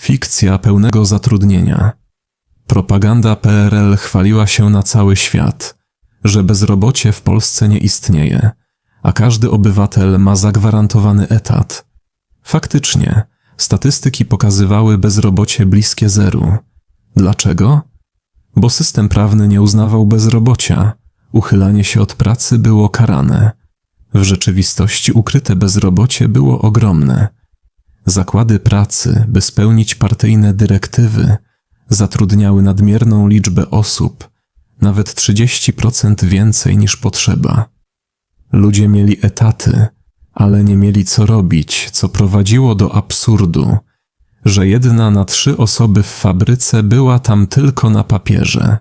Fikcja pełnego zatrudnienia. Propaganda PRL chwaliła się na cały świat, że bezrobocie w Polsce nie istnieje, a każdy obywatel ma zagwarantowany etat. Faktycznie, statystyki pokazywały bezrobocie bliskie zeru. Dlaczego? Bo system prawny nie uznawał bezrobocia, uchylanie się od pracy było karane. W rzeczywistości ukryte bezrobocie było ogromne. Zakłady pracy, by spełnić partyjne dyrektywy, zatrudniały nadmierną liczbę osób, nawet 30% więcej niż potrzeba. Ludzie mieli etaty, ale nie mieli co robić, co prowadziło do absurdu, że jedna na trzy osoby w fabryce była tam tylko na papierze.